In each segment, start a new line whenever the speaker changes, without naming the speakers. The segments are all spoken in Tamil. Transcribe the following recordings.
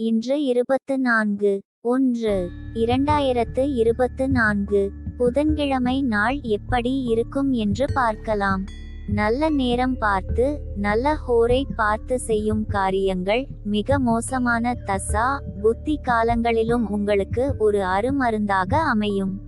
இன்று இருபத்து நான்கு. ஒன்று. இரண்டாயிரத்து இருபத்து நான்கு. புதன்கிழமை நாள் எப்படி இருக்கும் என்று பார்க்கலாம். நல்ல நேரம் பார்த்து நல்ல ஹோரை பார்த்து செய்யும் காரியங்கள் மிக மோசமான தசா புத்தி காலங்களிலும் உங்களுக்கு ஒரு அருமருந்தாக அமையும்.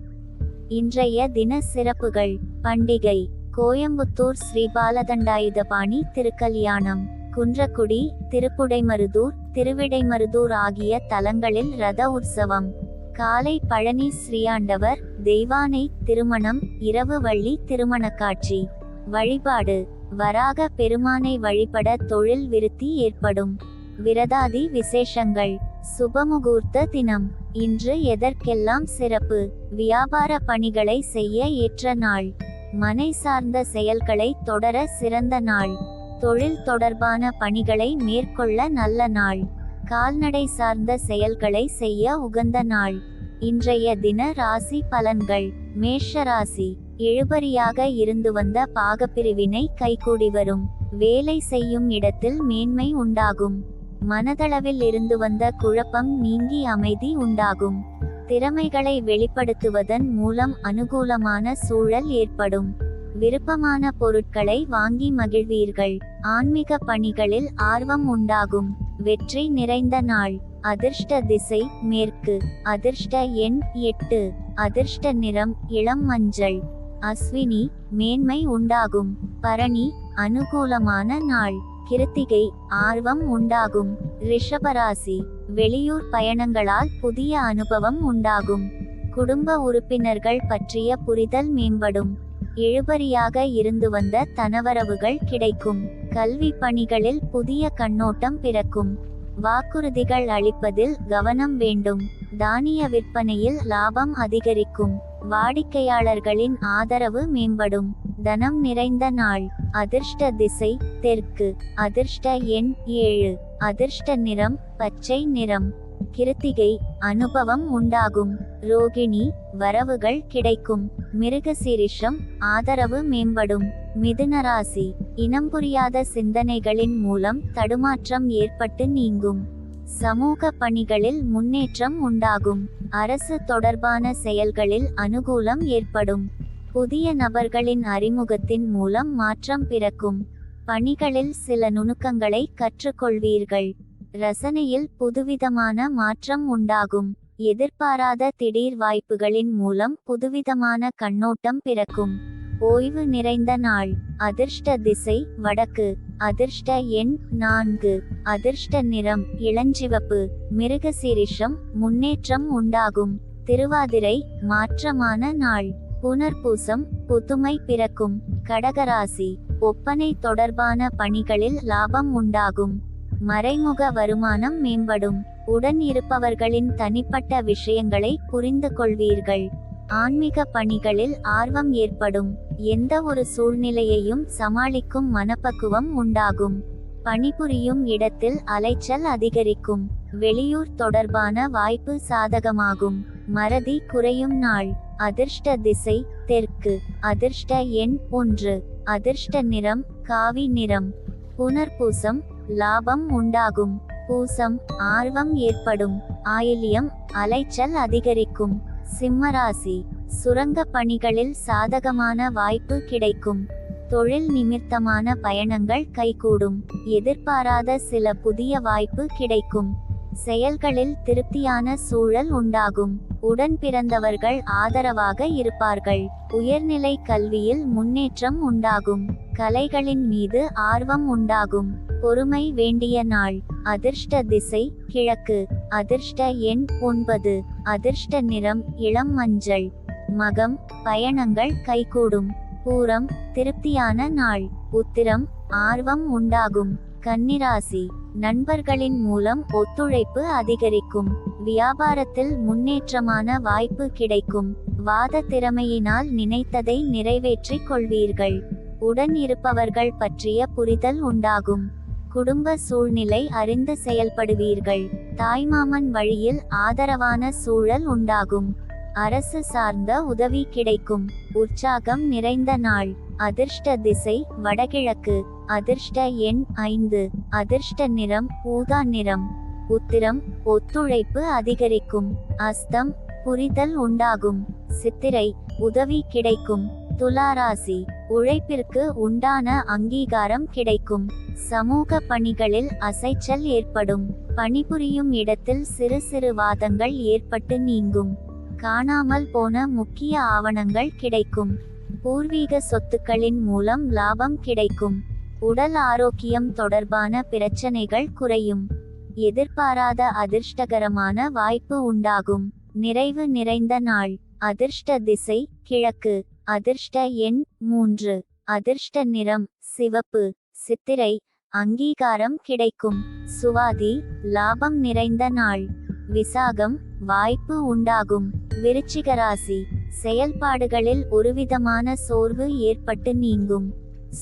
இன்றைய தின சிறப்புகள். பண்டிகை. கோயம்புத்தூர் ஸ்ரீ பாலதண்டாயுதபாணி திருக்கல்யாணம். குன்றக்குடி திருப்புடைமருதூர் திருவிடைமருதூர் ஆகிய தலங்களில் ரத உற்சவம். காலை பழனி ஸ்ரீயாண்டவர் தெய்வானை திருமணம் இரவு வள்ளி திருமணக்காட்சி. வழிபாடு. வராக பெருமானை வழிபட தொழில் விருத்தி ஏற்படும். விரதாதி விசேஷங்கள். சுபமுகூர்த்த தினம். இன்று எதற்கெல்லாம் சிறப்பு? வியாபார பணிகளை செய்ய ஏற்ற நாள். மனை சார்ந்த செயல்களை தொடர சிறந்த நாள். தொழில் தொடர்பான பணிகளை மேற்கொள்ள நல்ல நாள். கால்நடை சார்ந்த செயல்களை செய்ய உகந்த நாள். இன்றைய தின ராசி பலன்கள். மேஷ ராசி. இழுபறியாக இருந்து வந்த பாகப்பிரிவினை கைகூடி வரும். வேலை செய்யும் இடத்தில் மேன்மை உண்டாகும். மனதளவில் இருந்து வந்த குழப்பம் நீங்கி அமைதி உண்டாகும். திறமைகளை வெளிப்படுத்துவதன் மூலம் அனுகூலமான சூழல் ஏற்படும். விருப்பமான பொருட்களை வாங்கி மகிழ்வீர்கள். ஆன்மீக பணிகளில் ஆர்வம் உண்டாகும். வெற்றி நிறைந்த நாள். அதிர்ஷ்ட திசை மேற்கு. அதிர்ஷ்ட எண் எட்டு. அதிர்ஷ்ட நிறம் இளம் மஞ்சள். அஸ்வினி மேன்மை உண்டாகும். பரணி அனுகூலமான நாள். கிருத்திகை ஆர்வம் உண்டாகும். ரிஷபராசி. வெளியூர் பயணங்களால் புதிய அனுபவம் உண்டாகும். குடும்ப உறுப்பினர்கள் பற்றிய புரிதல் மேம்படும். எழுபறியாக இருந்து வந்த தனவரவுகள் கிடைக்கும். கல்வி பணிகளில் புதிய கண்ணோட்டம் பிறக்கும். வாக்குறுதிகள் அளிப்பதில் கவனம் வேண்டும். தானிய விற்பனையில் லாபம் அதிகரிக்கும். வாடிக்கையாளர்களின் ஆதரவு மேம்படும். தனம் நிறைந்த நாள். அதிர்ஷ்ட திசை தெற்கு. அதிர்ஷ்ட எண் ஏழு. அதிர்ஷ்ட நிறம் பச்சை நிறம். கிருத்திகை அனுபவம் உண்டாகும். ரோகிணி வரவுகள் கிடைக்கும். மிருகசீரிஷம் ஆதரவு மேம்படும். மிதுனராசி இனம் புரியாத சிந்தனைகளின் மூலம் தடுமாற்றம் ஏற்பட்டு நீங்கும். சமூக பணிகளில் முன்னேற்றம் உண்டாகும். அரசு தொடர்பான செயல்களில் அனுகூலம் ஏற்படும். புதிய நபர்களின் அறிமுகத்தின் மூலம் மாற்றம் பிறக்கும். பணிகளில் சில நுணுக்கங்களை கற்றுக்கொள்வீர்கள். ரசனையில் புதுவிதமான மாற்றம் உண்டாகும். எதிர்பாராத திடீர் வாய்ப்புகளின் மூலம் புதுவிதமான கண்ணோட்டம் பிறக்கும். ஓய்வு நிறைந்த நாள். அதிர்ஷ்ட திசை. வடக்கு. அதிர்ஷ்ட எண் நான்கு. அதிர்ஷ்ட நிறம். இளஞ்சிவப்பு. மிருகசீரிஷம். முன்னேற்றம் உண்டாகும். திருவாதிரை. மாற்றமான நாள். புனர்பூசம். புதுமை பிறக்கும். கடகராசி. ஒப்பனை தொடர்பான பணிகளில் லாபம் உண்டாகும். மறைமுக வருமானம் மேம்படும். உடன் இருப்பவர்களின் தனிப்பட்ட விஷயங்களை புரிந்து கொள்வீர்கள். ஆன்மீக பணிகளில் ஆர்வம் ஏற்படும். எந்த ஒரு சூழ்நிலையையும் சமாளிக்கும் மனப்பக்குவம் உண்டாகும். பணிபுரியும் இடத்தில் அலைச்சல் அதிகரிக்கும். வெளியூர் தொடர்பான வாய்ப்பு சாதகமாகும். மறதி குறையும் நாள். அதிர்ஷ்ட திசை தெற்கு. அதிர்ஷ்ட எண் ஒன்று. அதிர்ஷ்ட நிறம் காவி நிறம். புனர்பூசம் லாபம் உண்டாகும். பூசம் ஆர்வம் ஏற்படும். ஆயில்யம் அலைச்சல் அதிகரிக்கும். சிம்மராசி சுரங்க பணிகளில் சாதகமான வாய்ப்பு கிடைக்கும். தொழில் நிமித்தமான பயணங்கள் கைகூடும். எதிர்பாராத சில புதிய வாய்ப்பு கிடைக்கும். செயல்களில் திருப்தியான சூழல் உண்டாகும். உடன் பிறந்தவர்கள் ஆதரவாக இருப்பார்கள். உயர்நிலை கல்வியில் முன்னேற்றம் உண்டாகும். கலைகளின் மீது ஆர்வம் உண்டாகும். பொறுமை வேண்டிய நாள். அதிர்ஷ்ட திசை கிழக்கு. அதிர்ஷ்ட எண் ஒன்பது. அதிர்ஷ்ட நிறம் இளம் மஞ்சள். மகம் பயணங்கள் கைகூடும். பூரம் திருப்தியான நாள். உத்திரம் ஆர்வம் உண்டாகும். கன்னிராசி நண்பர்களின் மூலம் ஒத்துழைப்பு அதிகரிக்கும். வியாபாரத்தில் முன்னேற்றமான வாய்ப்பு கிடைக்கும். வாத திறமையினால் நினைத்ததை நிறைவேற்றிக் கொள்வீர்கள். உடன் இருப்பவர்கள் பற்றிய புரிதல் உண்டாகும். குடும்ப சூழ்நிலை அறிந்து செயல்படுவீர்கள். தாய்மாமன் வழியில் ஆதரவான சூழல் உண்டாகும். அரசு சார்ந்த உதவி கிடைக்கும். உற்சாகம் நிறைந்த நாள். அதிர்ஷ்ட திசை வடகிழக்கு. அதிர்ஷ்ட எண் ஐந்து. அதிர்ஷ்ட நிறம் ஊதா நிறம். உத்திரம் ஒத்துழைப்பு அதிகரிக்கும். அஸ்தம் புரிதல் உண்டாகும். சித்திரை உதவி கிடைக்கும். துளாராசி உழைப்பிற்கு உண்டான அங்கீகாரம் கிடைக்கும். சமூக பணிகளில் அசைச்சல் ஏற்படும். பணிபுரியும் இடத்தில் சிறு சிறு வாதங்கள் ஏற்பட்டு நீங்கும். காணாமல் போன முக்கிய ஆவணங்கள் கிடைக்கும். பூர்வீக சொத்துக்களின் மூலம் லாபம் கிடைக்கும். உடல் ஆரோக்கியம் தொடர்பான பிரச்சனைகள் குறையும். எதிர்பாராத அதிர்ஷ்டகரமான வாய்ப்பு உண்டாகும். நிறைவு நிறைந்த நாள். அதிர்ஷ்ட திசை கிழக்கு. அதிர்ஷ்ட எண் மூன்று. அதிர்ஷ்ட நிறம் சிவப்பு. சித்திரை அங்கீகாரம் கிடைக்கும். சுவாதி லாபம் நிறைந்த நாள். விசாகம் வாய்ப்பு உண்டாகும். விருச்சிகராசி செயல்பாடுகளில் ஒருவிதமான சோர்வு ஏற்பட்டு நீங்கும்.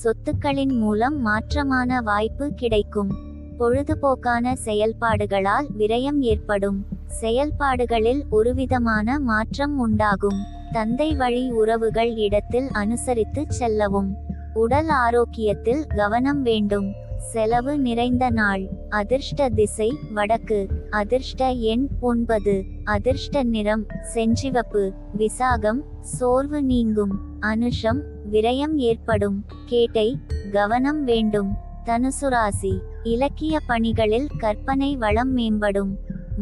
சொத்துக்களின் மூலம் மாற்றமான வாய்ப்பு கிடைக்கும். பொழுதுபோக்கான செயல்பாடுகளால் விரயம் ஏற்படும். செயல்பாடுகளில் ஒருவிதமான மாற்றம் உண்டாகும். தந்தை வழி உறவுகள் இடத்தில் அனுசரித்து செல்லவும். உடல் ஆரோக்கியத்தில் கவனம் வேண்டும். செலவு நிறைந்த நாள். அதிர்ஷ்ட திசை வடக்கு. அதிர்ஷ்ட எண் ஒன்பது. அதிர்ஷ்ட நிறம் செஞ்சிவப்பு. விசாகம் சோர்வு நீங்கும். அனுஷம் விரயம் ஏற்படும். கேட்டை கவனம் வேண்டும். தனுசு ராசி. இலக்கிய பணிகளில் கற்பனை வளம் மேம்படும்.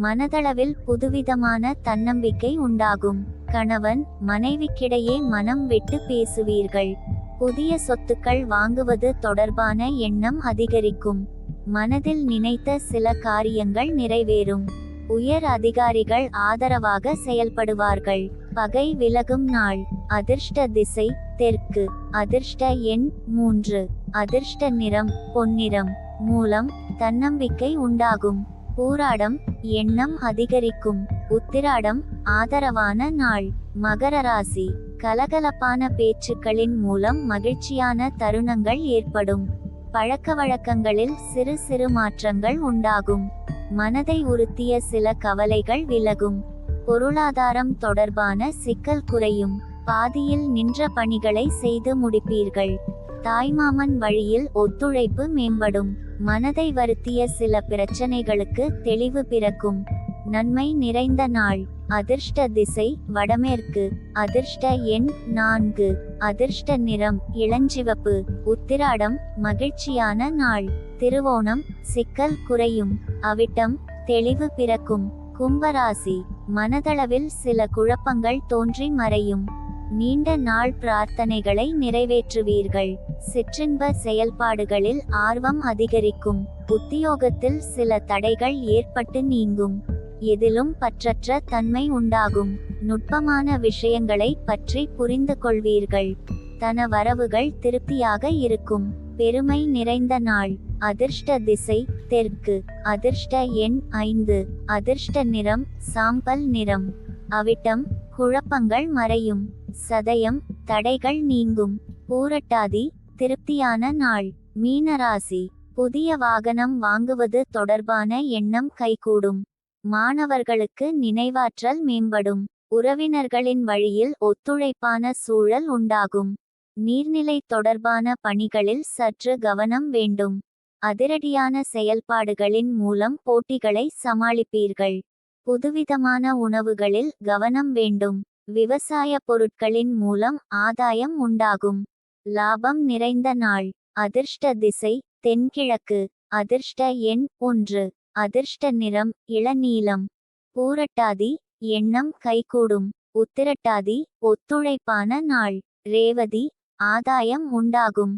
மனதளவில் புதுவிதமான தன்னம்பிக்கை உண்டாகும். கணவன் மனைவிக்கிடையே மனம் விட்டு பேசுவீர்கள். புதிய சொத்துக்கள் வாங்குவது தொடர்பான எண்ணம் அதிகரிக்கும். மனதில் நினைத்த சில காரியங்கள் நிறைவேறும். உயர் அதிகாரிகள் ஆதரவாக செயல்படுவார்கள். பகை விலகும் நாள். அதிர்ஷ்ட திசை தெற்கு. அதிர்ஷ்ட எண் மூன்று. அதிர்ஷ்ட நிறம் பொன்னிறம். மூலம் தன்னம்பிக்கை உண்டாகும். பூராடம் எண்ணம் அதிகரிக்கும். உத்திராடம் ஆதரவான நாள். மகர ராசி. கலகலப்பான பேச்சுக்களின் மூலம் மகிழ்ச்சியான தருணங்கள் ஏற்படும். பழக்க வழக்கங்களில் சிறு சிறு மாற்றங்கள் உண்டாகும். மனதை உறுத்திய சில கவலைகள் விலகும். பொருளாதாரம் தொடர்பான சிக்கல் குறையும். பாதியில் நின்ற பணிகளை செய்து முடிப்பீர்கள். தாய்மாமன் வழியில் ஒத்துழைப்பு மேம்படும். மனதை வருத்திய சில பிரச்சனைகளுக்கு தெளிவு பிறக்கும். நன்மை நிறைந்த நாள். அதிர்ஷ்ட திசை வடமேற்கு அதிர்ஷ்ட எண் நான்கு அதிர்ஷ்ட நிறம் இளஞ்சிவப்பு உத்திராடம் மகிழ்ச்சியான நாள் திருவோணம் சிக்கல் குறையும் அவிட்டம் தெளிவு பிறக்கும் கும்பராசி மனதளவில் சில குழப்பங்கள் தோன்றி மறையும் நீண்ட நாள் பிரார்த்தனைகளை நிறைவேற்றுவீர்கள் சிற்றின்ப செயல்பாடுகளில் ஆர்வம் அதிகரிக்கும் உத்தியோகத்தில் சில தடைகள் ஏற்பட்டு நீங்கும். எதிலும் பற்றற்ற தன்மை உண்டாகும். நுட்பமான விஷயங்களை பற்றி புரிந்து கொள்வீர்கள். தன வரவுகள் திருப்தியாக இருக்கும். பெருமை நிறைந்த நாள். அதிர்ஷ்ட திசை தெற்கு. அதிர்ஷ்ட எண் ஐந்து. அதிர்ஷ்ட நிறம் சாம்பல் நிறம். அவிட்டம் குழப்பங்கள் மறையும். சதயம் தடைகள் நீங்கும். பூரட்டாதி திருப்தியான நாள். மீனராசி. புதிய வாகனம் வாங்குவது தொடர்பான எண்ணம் கைகூடும். மாணவர்களுக்கு நினைவாற்றல் மேம்படும். உறவினர்களின் வழியில் ஒத்துழைப்பான சூழல் உண்டாகும். நீர்நிலை தொடர்பான பணிகளில் சற்று கவனம் வேண்டும். அதிரடியான செயல்பாடுகளின் மூலம் போட்டிகளை சமாளிப்பீர்கள். புதுவிதமான உணவுகளில் கவனம் வேண்டும். விவசாய பொருட்களின் மூலம் ஆதாயம் உண்டாகும். லாபம் நிறைந்த நாள். அதிர்ஷ்ட திசை தென்கிழக்கு. அதிர்ஷ்ட எண் ஒன்று. அதிர்ஷ்ட நிறம் இளநீலம். பூரட்டாதி எண்ணம் கைகூடும். உத்திரட்டாதி ஒத்துழைப்பான நாள். ரேவதி ஆதாயம் உண்டாகும்.